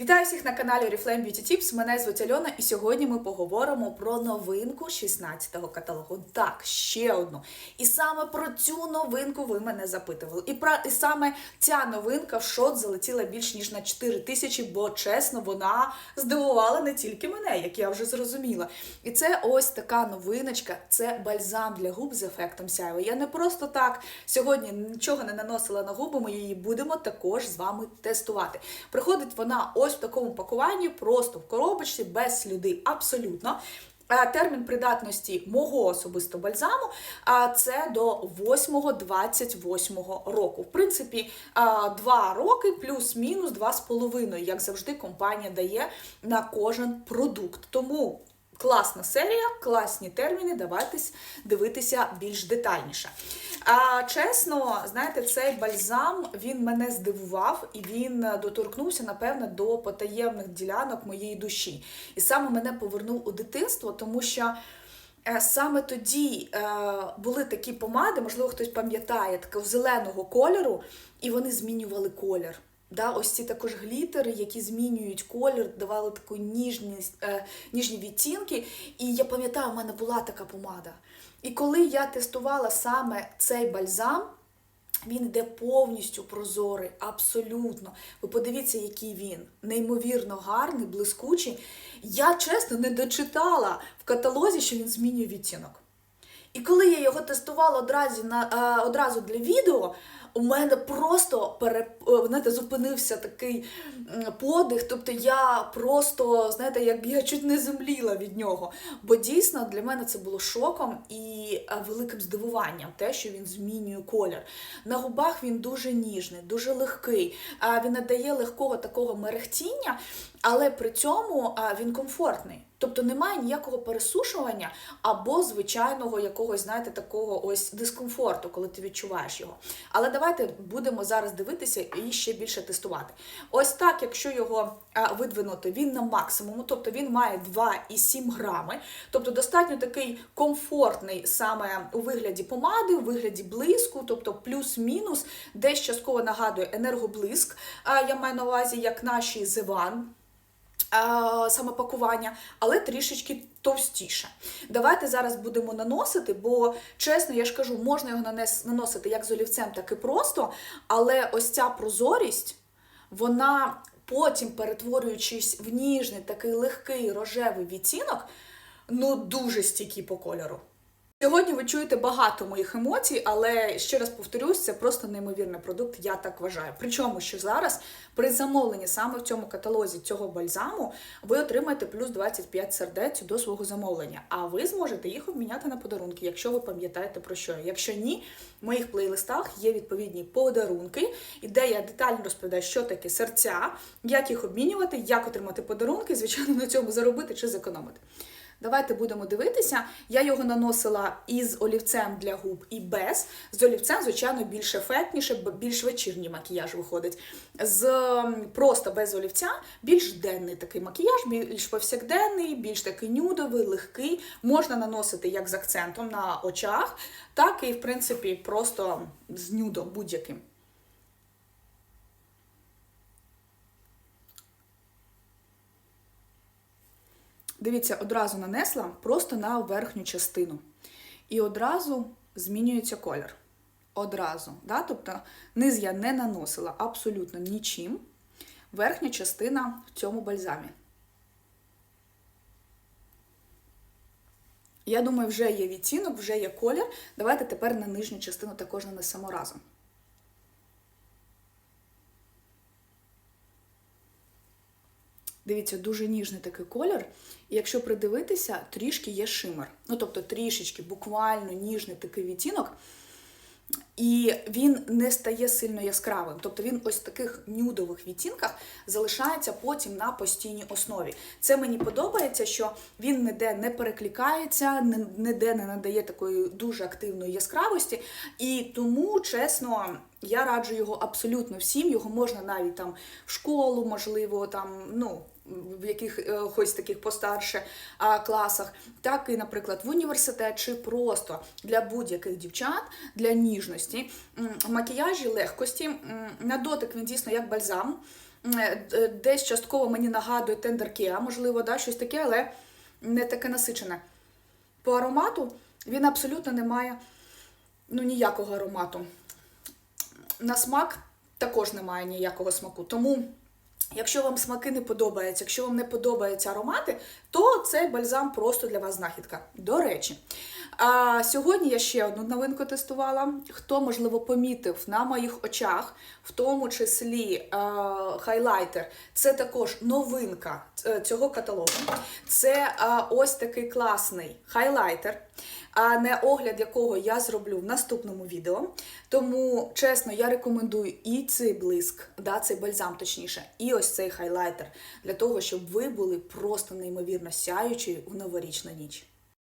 Вітаю всіх на каналі Oriflame Beauty Tips. Мене звуть Альона, і сьогодні ми поговоримо про новинку 16-го каталогу. Так, ще одну. І саме про цю новинку ви мене запитували. І про і саме ця новинка в шот залетіла більш ніж на 4 тисячі, бо чесно, вона здивувала не тільки мене, як я вже зрозуміла. І це ось така новиночка. Це бальзам для губ з ефектом сяйва. Я не просто так сьогодні нічого не наносила на губи, ми її будемо також з вами тестувати. Приходить вона ось в такому пакуванні, просто в коробочці, без сліди, абсолютно. Термін придатності мого особисто бальзаму це до 8-28 року. В принципі, 2 роки плюс-мінус два з половиною, як завжди, компанія дає на кожен продукт. Тому класна серія, класні терміни. Давайте дивитися більш детальніше. А чесно, знаєте, цей бальзам він мене здивував і він доторкнувся, напевно, до потаємних ділянок моєї душі. І саме мене повернув у дитинство, тому що. е, Саме тоді е, були такі помади, можливо, хтось пам'ятає, такого зеленого кольору, і вони змінювали колір. Да, ось ці також глітери, які змінюють колір, давали таку ніжність, е, ніжні відтінки. І я пам'ятаю, у мене була така помада. І коли я тестувала саме цей бальзам, він йде повністю прозорий, абсолютно. Ви подивіться, який він. Неймовірно гарний, блискучий. Я чесно не дочитала в каталозі, що він змінює відтінок. І коли я його тестувала одразу, на, е, одразу для відео, у мене просто пере, е, знаєте, зупинився такий подих. Тобто я просто, знаєте, як я чуть не земліла від нього. Бо дійсно для мене це було шоком і е, великим здивуванням, те, що він змінює колір. На губах він дуже ніжний, дуже легкий. Він надає легкого такого мерехтіння, але при цьому він комфортний. Тобто немає ніякого пересушування або звичайного якогось, знаєте, такого ось дискомфорту, коли ти відчуваєш його. Але давайте будемо зараз дивитися і ще більше тестувати. Ось так, якщо його видвинути, він на максимуму, тобто він має 2,7 грами, тобто достатньо такий комфортний саме у вигляді помади, у вигляді блиску, тобто плюс-мінус, десь частково нагадує енергоблиск. Я маю на увазі, як наші Зеван саме пакування, але трішечки товстіше. Давайте зараз будемо наносити, бо чесно, я ж кажу, можна його наносити як з олівцем, так і просто, але ось ця прозорість, вона потім, перетворюючись в ніжний, такий легкий рожевий відтінок, ну дуже стійкий по кольору. Сьогодні ви чуєте багато моїх емоцій, але ще раз повторюсь, це просто неймовірний продукт, я так вважаю. Причому, що зараз при замовленні саме в цьому каталозі цього бальзаму ви отримаєте плюс 25 сердець до свого замовлення, а ви зможете їх обміняти на подарунки, якщо ви пам'ятаєте про що. Якщо ні, в моїх плейлистах є відповідні подарунки, і де я детально розповідаю, що таке серця, як їх обмінювати, як отримати подарунки, звичайно, на цьому заробити чи зекономити. Давайте будемо дивитися. Я його наносила із олівцем для губ і без. З олівцем, звичайно, більш ефектніше, більш вечірній макіяж виходить. З просто без олівця більш денний такий макіяж, більш повсякденний, більш такий нюдовий, легкий. Можна наносити як з акцентом на очах, так і, в принципі, просто з нюдом будь-яким. Дивіться, одразу нанесла просто на верхню частину. І одразу змінюється колір. Одразу. Да? Тобто низ я не наносила абсолютно нічим. Верхня частина в цьому бальзамі. Я думаю, вже є відтінок, вже є колір. Давайте тепер на нижню частину також нанесемо разом. Дивіться, дуже ніжний такий колір. І якщо придивитися, трішки є шимер. Ну, тобто трішечки, буквально ніжний такий відтінок. І він не стає сильно яскравим. Тобто він ось в таких нюдових відтінках залишається потім на постійній основі. Це мені подобається, що він ніде не перекликається, ніде не надає такої дуже активної яскравості. І тому, чесно, я раджу його абсолютно всім. Його можна навіть там в школу, можливо, там, ну. В якихось таких постарше класах, так і, наприклад, в університет, чи просто для будь-яких дівчат, для ніжності, макіяжі легкості. На дотик він дійсно як бальзам. е, е, десь частково мені нагадує тендер Kia, можливо, да, щось таке, але не таке насичене. По аромату він абсолютно не має ну, ніякого аромату. На смак також немає ніякого смаку. Тому, якщо вам смаки не подобаються, якщо вам не подобаються аромати, то цей бальзам просто для вас знахідка. До речі, а, сьогодні я ще одну новинку тестувала. Хто, можливо, помітив на моїх очах, в тому числі хайлайтер, це також новинка е, цього каталогу. Це ось такий класний хайлайтер, а не огляд якого я зроблю в наступному відео. Тому, чесно, я рекомендую і цей блиск, да, цей бальзам точніше, і ось цей хайлайтер для того, щоб ви були просто неймовірно сяючі у новорічну ніч.